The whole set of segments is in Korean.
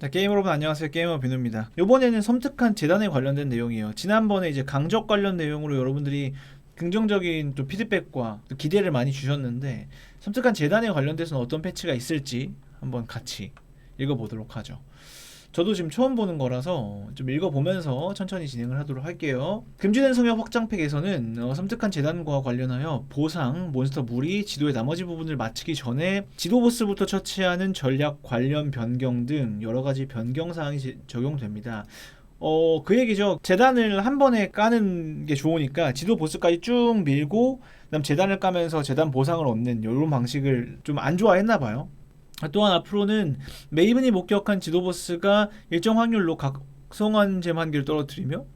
자, 게이머 여러분 안녕하세요. 게이머 비누입니다. 이번에는 섬뜩한 재단에 관련된 내용이에요. 지난번에 이제 강적 관련 내용으로 여러분들이 긍정적인 또 피드백과 또 기대를 많이 주셨는데 섬뜩한 재단에 관련돼서는 어떤 패치가 있을지 한번 같이 읽어보도록 하죠. 저도 지금 처음 보는 거라서 좀 읽어보면서 천천히 진행을 하도록 할게요. 금지된 성역 확장팩에서는 어, 섬뜩한 재단과 관련하여 보상, 몬스터 무리, 지도의 나머지 부분을 마치기 전에 지도 보스부터 처치하는 전략 관련 변경 등 여러 가지 변경 사항이 지- 적용됩니다. 어, 그 얘기죠. 재단을 한 번에 까는 게 좋으니까 지도 보스까지 쭉 밀고 그다음 재단을 까면서 재단 보상을 얻는 이런 방식을 좀 안 좋아했나 봐요. 또한 앞으로는 메이븐이 목격한 지도 보스가 일정 확률로 각성한 개를 떨어뜨리며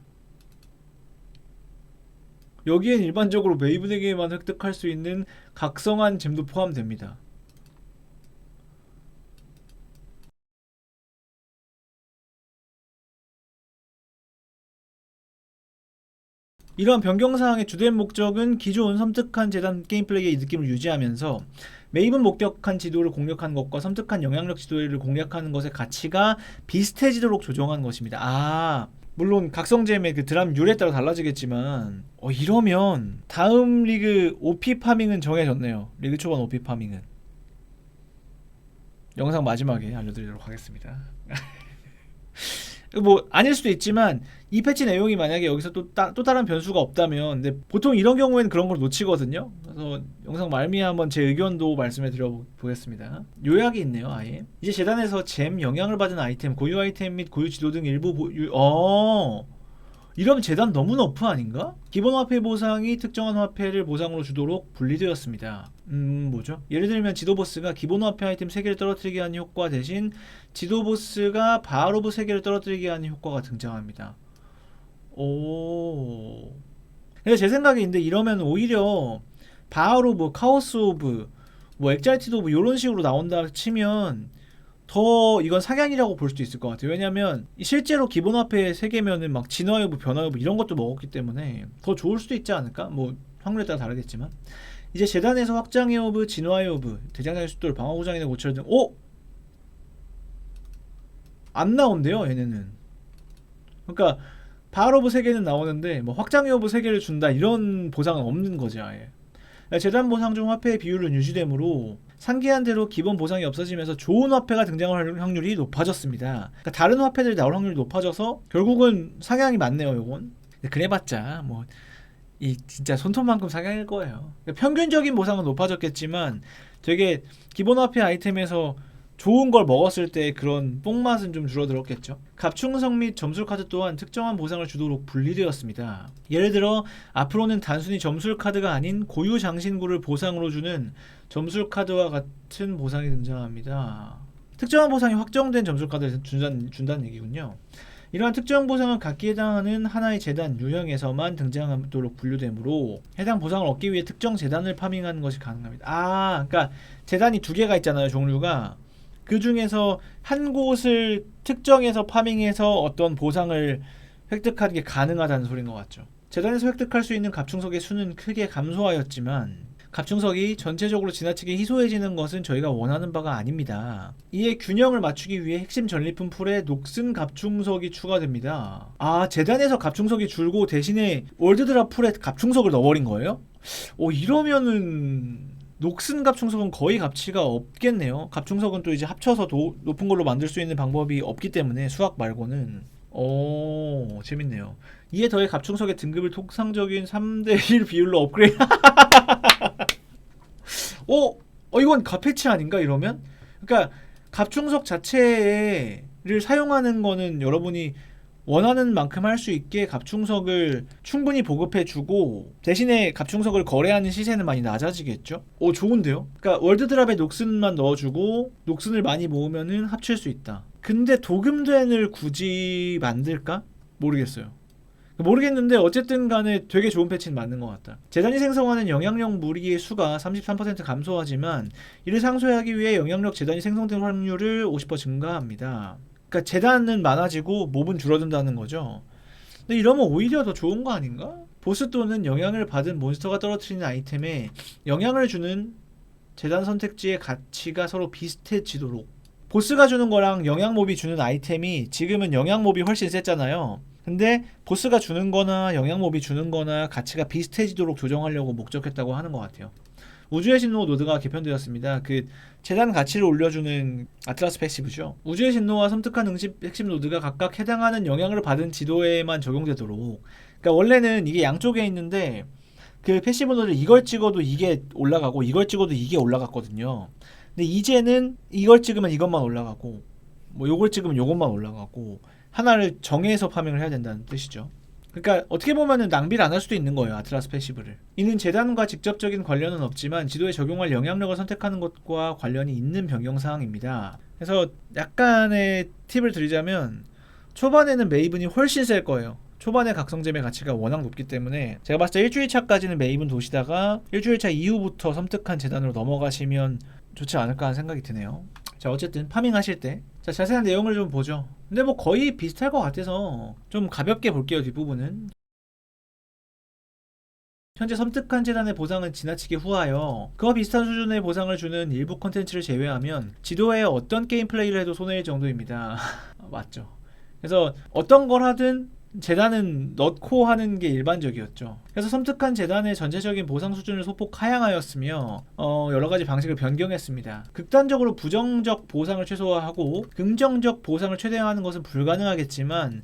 여기엔 일반적으로 메이븐에게만 획득할 수 있는 각성한 잼도 포함됩니다. 이러한 변경 사항의 주된 목적은 기존 섬뜩한 재단 게임 플레이의 느낌을 유지하면서 메이븐 목격한 지도를 공략하는 것과 섬뜩한 영향력 지도를 공략하는 것의 가치가 비슷해지도록 조정한 것입니다. 아, 물론 각성잼의 그 드랍 율에 따라 달라지겠지만 어, 이러면 다음 리그 OP 파밍은 정해졌네요. 리그 초반 OP 파밍은 영상 마지막에 알려드리도록 하겠습니다. 뭐 아닐 수도 있지만 이 패치 내용이 만약에 여기서 또, 따, 또 다른 변수가 없다면 근데 보통 이런 경우에는 그런 걸 놓치거든요 그래서 영상 말미에 한번 제 의견도 말씀해 드려 보겠습니다 요약이 있네요 아예 이제 재단에서 잼 영향을 받은 아이템 고유 아이템 및 고유 지도 등 일부 보유 어 이러면 재단 너무 너프 아닌가? 기본 화폐 보상이 특정한 화폐를 보상으로 주도록 분리되었습니다. 음, 뭐죠? 예를 들면 지도 보스가 기본 화폐 아이템 3개를 떨어뜨리게 하는 효과 대신 지도 보스가 바로브 3개를 떨어뜨리게 하는 효과가 등장합니다. 오. 근데 제 생각인데 이러면 오히려 바로브, 카오스 오브, 뭐 엑잘티드 오브 이런 식으로 나온다 치면 더 이건 사냥이라고 볼 수도 있을 것 같아요. 왜냐면 실제로 기본 화폐 3개면은 막 진화 여부, 변화 여부 이런 것도 먹었기 때문에 더 좋을 수도 있지 않을까? 뭐 확률에 따라 다르겠지만 이제 재단에서 확장의 오브, 진화의 오브, 대장장의 숫돌, 방어구장의 고철 등 오! 안 나온대요 얘네는 그러니까 바로브 3개는 나오는데 뭐 확장의 오브 3개를 준다 이런 보상은 없는 거지 아예 재단 보상 중 화폐의 비율은 유지되므로 상기한 대로 기본 보상이 없어지면서 좋은 화폐가 등장할 확률이 높아졌습니다. 그러니까 다른 화폐들이 나올 확률이 높아져서 결국은 상향이 맞네요, 요건. 그래봤자 뭐 이 진짜 손톱만큼 상향일 거예요. 그러니까 평균적인 보상은 높아졌겠지만 되게 기본 화폐 아이템에서 좋은 걸 먹었을 때 그런 뽕맛은 좀 줄어들었겠죠. 갑충성 및 점술 카드 또한 특정한 보상을 주도록 분리되었습니다. 예를 들어 앞으로는 단순히 점술 카드가 아닌 고유 장신구를 보상으로 주는 점술 카드와 같은 보상이 등장합니다. 특정한 보상이 확정된 점술 카드를 준다는, 준다는 얘기군요. 이러한 특정 보상은 각기에 해당하는 하나의 재단 유형에서만 등장하도록 분류되므로 해당 보상을 얻기 위해 특정 재단을 파밍하는 것이 가능합니다. 아, 그러니까 재단이 두 개가 있잖아요, 종류가. 그 중에서 한 곳을 특정해서 파밍해서 어떤 보상을 획득하는 게 가능하다는 소리인 것 같죠. 재단에서 획득할 수 있는 갑충석의 수는 크게 감소하였지만 갑충석이 전체적으로 지나치게 희소해지는 것은 저희가 원하는 바가 아닙니다. 이에 균형을 맞추기 위해 핵심 전리품 풀에 녹슨 갑충석이 추가됩니다. 아, 재단에서 갑충석이 줄고 대신에 월드드랍 풀에 갑충석을 넣어버린 거예요? 어, 이러면은 녹슨 갑충석은 거의 가치가 없겠네요. 갑충석은 또 이제 합쳐서 도, 높은 걸로 만들 수 있는 방법이 없기 때문에 수학 말고는 오 재밌네요. 이에 더해 갑충석의 등급을 통상적인 3대1 비율로 업그레이드. 어, 어 이건 갑패치 아닌가 이러면? 그러니까 갑충석 자체를 사용하는 거는 여러분이 원하는 만큼 할 수 있게 갑충석을 충분히 보급해 주고 대신에 갑충석을 거래하는 시세는 많이 낮아지겠죠? 오 좋은데요? 그러니까 월드드랍에 녹슨만 넣어주고 녹슨을 많이 모으면은 합칠 수 있다. 근데 도금된을 굳이 만들까? 모르겠어요. 모르겠는데 어쨌든 간에 되게 좋은 패치는 맞는 것 같다. 재단이 생성하는 영향력 무리의 수가 33% 감소하지만 이를 상쇄하기 위해 영향력 재단이 생성될 확률을 50% 증가합니다. 그러니까 재단은 많아지고 몹은 줄어든다는 거죠. 근데 이러면 오히려 더 좋은 거 아닌가? 보스 또는 영향을 받은 몬스터가 떨어뜨리는 아이템에 영향을 주는 재단 선택지의 가치가 서로 비슷해지도록 보스가 주는 거랑 영양몹이 주는 아이템이 지금은 영양몹이 훨씬 셌잖아요. 근데 보스가 주는 거나 영양몹이 주는 거나 가치가 비슷해지도록 조정하려고 목적했다고 하는 것 같아요. 우주의 진노 노드가 개편되었습니다. 그 재단 가치를 올려주는 아틀라스 패시브죠. 우주의 진노와 섬뜩한 응시 핵심 노드가 각각 해당하는 영향을 받은 지도에만 적용되도록. 그러니까 원래는 이게 양쪽에 있는데 그 패시브 노드를 이걸 찍어도 이게 올라가고 이걸 찍어도 이게 올라갔거든요. 근데 이제는 이걸 찍으면 이것만 올라가고 뭐 요걸 찍으면 요것만 올라가고 하나를 정해서 파밍을 해야 된다는 뜻이죠. 그러니까 어떻게 보면은 낭비를 안 할 수도 있는 거예요 아틀라스 패시브를. 이는 재단과 직접적인 관련은 없지만 지도에 적용할 영향력을 선택하는 것과 관련이 있는 변경 사항입니다. 그래서 약간의 팁을 드리자면 초반에는 메이븐이 훨씬 셀 거예요. 초반에 각성잼의 가치가 워낙 높기 때문에 제가 봤을 때 일주일 차까지는 메이븐 도시다가 일주일 차 이후부터 섬뜩한 재단으로 넘어가시면 좋지 않을까 하는 생각이 드네요. 자 어쨌든 파밍하실 때. 자, 자세한 내용을 좀 보죠. 근데 뭐 거의 비슷할 것 같아서 좀 가볍게 볼게요, 뒷부분은. 현재 섬뜩한 재단의 보상은 지나치게 후하여 그와 비슷한 수준의 보상을 주는 일부 컨텐츠를 제외하면 지도에 어떤 게임 플레이를 해도 손해일 정도입니다. 맞죠. 그래서 어떤 걸 하든 재단은 넣고 하는 게 일반적이었죠. 그래서 섬뜩한 재단의 전체적인 보상 수준을 소폭 하향하였으며 어, 여러 가지 방식을 변경했습니다. 극단적으로 부정적 보상을 최소화하고 긍정적 보상을 최대화하는 것은 불가능하겠지만 예,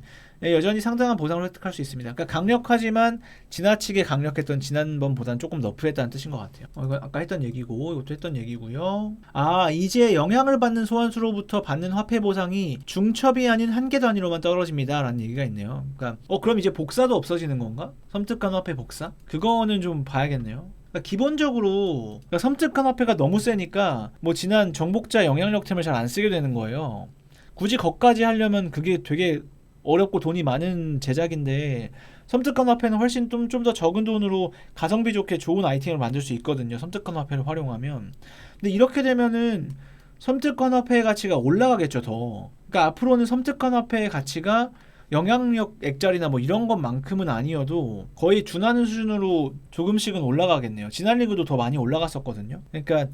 여전히 상당한 보상을 획득할 수 있습니다. 그러니까 강력하지만 지나치게 강력했던 지난번보다는 조금 너프했다는 뜻인 것 같아요. 어, 이거 아까 했던 얘기고 이것도 했던 얘기고요. 아 이제 영향을 받는 소환수로부터 받는 화폐 보상이 중첩이 아닌 한계 단위로만 떨어집니다라는 얘기가 있네요. 그러니까 어 그럼 이제 복사도 없어지는 건가? 섬뜩한 화폐 복사? 그거는 좀 봐야겠네요. 그러니까 기본적으로 그러니까 섬뜩한 화폐가 너무 세니까 뭐 지난 정복자 영향력 템을 잘 안 쓰게 되는 거예요. 굳이 거까지 하려면 그게 되게 어렵고 돈이 많은 제작인데 섬뜩한 화폐는 훨씬 좀 좀 더 적은 돈으로 가성비 좋게 좋은 아이템을 만들 수 있거든요. 섬뜩한 화폐를 활용하면. 근데 이렇게 되면은 섬뜩한 화폐의 가치가 올라가겠죠, 더. 그러니까 앞으로는 섬뜩한 화폐의 가치가 영향력 액자리나 뭐 이런 것만큼은 아니어도 거의 준하는 수준으로 조금씩은 올라가겠네요. 지난 리그도 더 많이 올라갔었거든요. 그러니까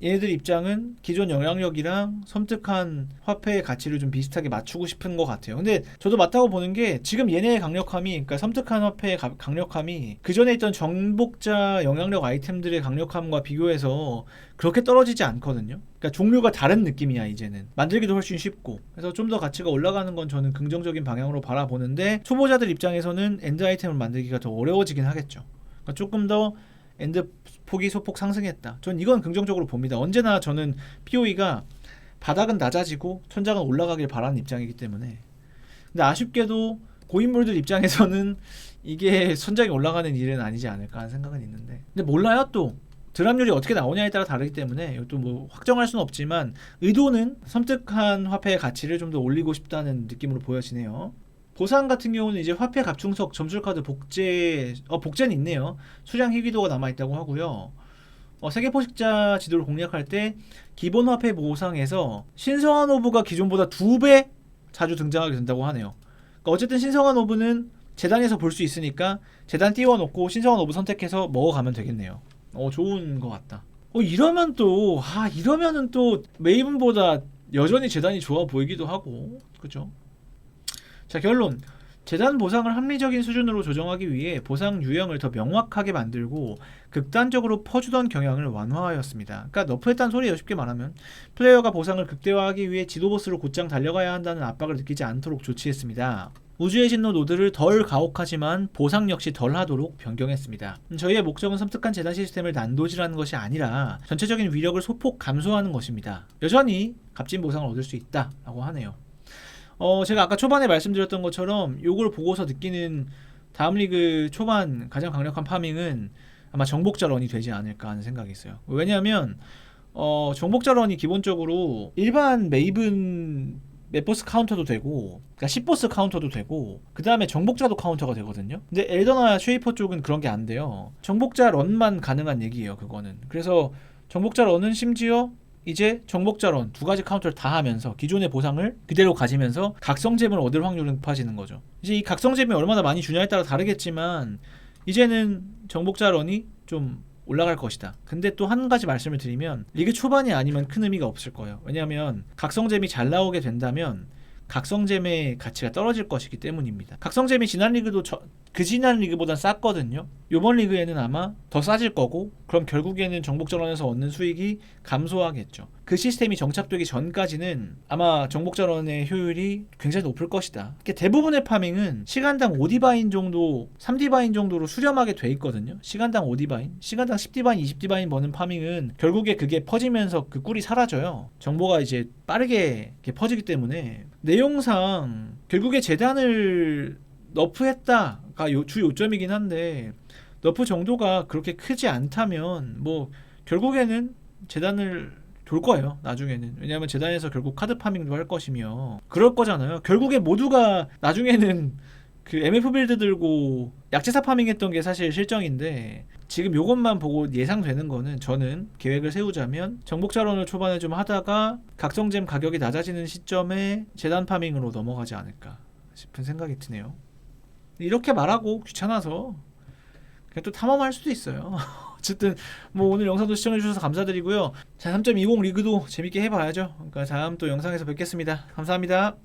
얘네들 입장은 기존 영향력이랑 섬뜩한 화폐의 가치를 좀 비슷하게 맞추고 싶은 것 같아요. 근데 저도 맞다고 보는 게 지금 얘네의 강력함이, 그러니까 섬뜩한 화폐의 가- 강력함이 그 전에 있던 정복자 영향력 아이템들의 강력함과 비교해서 그렇게 떨어지지 않거든요. 그러니까 종류가 다른 느낌이야 이제는 만들기도 훨씬 쉽고 그래서 좀 더 가치가 올라가는 건 저는 긍정적인 방향으로 바라보는데 초보자들 입장에서는 엔드 아이템을 만들기가 더 어려워지긴 하겠죠. 그러니까 조금 더 엔드 폭이 소폭 상승했다. 전 이건 긍정적으로 봅니다. 언제나 저는 POE가 바닥은 낮아지고 천장은 올라가길 바라는 입장이기 때문에. 근데 아쉽게도 고인물들 입장에서는 이게 천장이 올라가는 일은 아니지 않을까 하는 생각은 있는데. 근데 몰라요 또. 드랍률이 어떻게 나오냐에 따라 다르기 때문에 이것도 뭐 확정할 수는 없지만 의도는 섬뜩한 화폐의 가치를 좀 더 올리고 싶다는 느낌으로 보여지네요. 보상 같은 경우는 이제 화폐 갑충석 점술 카드 복제 어 복제는 있네요. 수량 희귀도가 남아 있다고 하고요. 어, 세계 포식자 지도를 공략할 때 기본 화폐 보상에서 신성한 오브가 기존보다 두 배 자주 등장하게 된다고 하네요. 그러니까 어쨌든 신성한 오브는 재단에서 볼 수 있으니까 재단 띄워놓고 신성한 오브 선택해서 먹어가면 되겠네요. 어 좋은 것 같다. 어 이러면 또 아 이러면은 또 메이븐보다 여전히 재단이 좋아 보이기도 하고 그죠? 자 결론 재단 보상을 합리적인 수준으로 조정하기 위해 보상 유형을 더 명확하게 만들고 극단적으로 퍼주던 경향을 완화하였습니다. 그러니까 너프했다는 소리예요 쉽게 말하면 플레이어가 보상을 극대화하기 위해 지도 보스로 곧장 달려가야 한다는 압박을 느끼지 않도록 조치했습니다. 우주의 진노 노드를 덜 가혹하지만 보상 역시 덜 하도록 변경했습니다. 음, 저희의 목적은 섬뜩한 재단 시스템을 난도질하는 것이 아니라 전체적인 위력을 소폭 감소하는 것입니다. 여전히 값진 보상을 얻을 수 있다라고 하네요. 어, 제가 아까 초반에 말씀드렸던 것처럼 요걸 보고서 느끼는 다음 리그 초반 가장 강력한 파밍은 아마 정복자 런이 되지 않을까 하는 생각이 있어요. 왜냐하면 어, 정복자 런이 기본적으로 일반 메이븐 맵보스 카운터도 되고 그러니까 10보스 카운터도 되고 그 다음에 정복자도 카운터가 되거든요. 근데 엘더나 쉐이퍼 쪽은 그런 게 안 돼요. 정복자 런만 가능한 얘기예요 그거는. 그래서 정복자 런은 심지어 이제 정복자 런두 가지 카운터를 다 하면서 기존의 보상을 그대로 가지면서 각성잼을 얻을 확률이 높아지는 거죠 이제 이 각성잼이 얼마나 많이 주냐에 따라 다르겠지만 이제는 정복자 런이 좀 올라갈 것이다. 근데 또 한 가지 말씀을 드리면 리그 초반이 아니면 큰 의미가 없을 거예요. 왜냐하면 각성잼이 잘 나오게 된다면 각성잼의 가치가 떨어질 것이기 때문입니다. 각성잼이 지난 리그도 저, 그 지난 리그보다 쌌거든요. 이번 리그에는 아마 더 싸질 거고 그럼 결국에는 정복전원에서 얻는 수익이 감소하겠죠. 그 시스템이 정착되기 전까지는 아마 정복전원의 효율이 굉장히 높을 것이다. 대부분의 파밍은 시간당 5디바인 정도, 3디바인 정도로 수렴하게 돼 있거든요. 시간당 5디바인, 시간당 10디바인, 20디바인 버는 파밍은 결국에 그게 퍼지면서 그 꿀이 사라져요. 정보가 이제 빠르게 퍼지기 때문에 내용상 결국에 재단을 너프했다가 요, 주 요점이긴 한데 너프 정도가 그렇게 크지 않다면 뭐 결국에는 재단을 돌 거예요 나중에는. 왜냐하면 재단에서 결국 카드 파밍도 할 것이며. 그럴 거잖아요. 결국에 모두가 나중에는 그 MF 빌드 들고 약제사 파밍했던 게 사실 실정인데 지금 요것만 보고 예상되는 거는 저는 계획을 세우자면 정복자론을 초반에 좀 하다가 각성잼 가격이 낮아지는 시점에 재단 파밍으로 넘어가지 않을까 싶은 생각이 드네요. 이렇게 말하고 귀찮아서 그냥 또 탐험할 수도 있어요. 어쨌든 뭐 오늘 영상도 시청해 주셔서 감사드리고요. 자 3.20 리그도 재밌게 해봐야죠. 그러니까 다음 또 영상에서 뵙겠습니다. 감사합니다.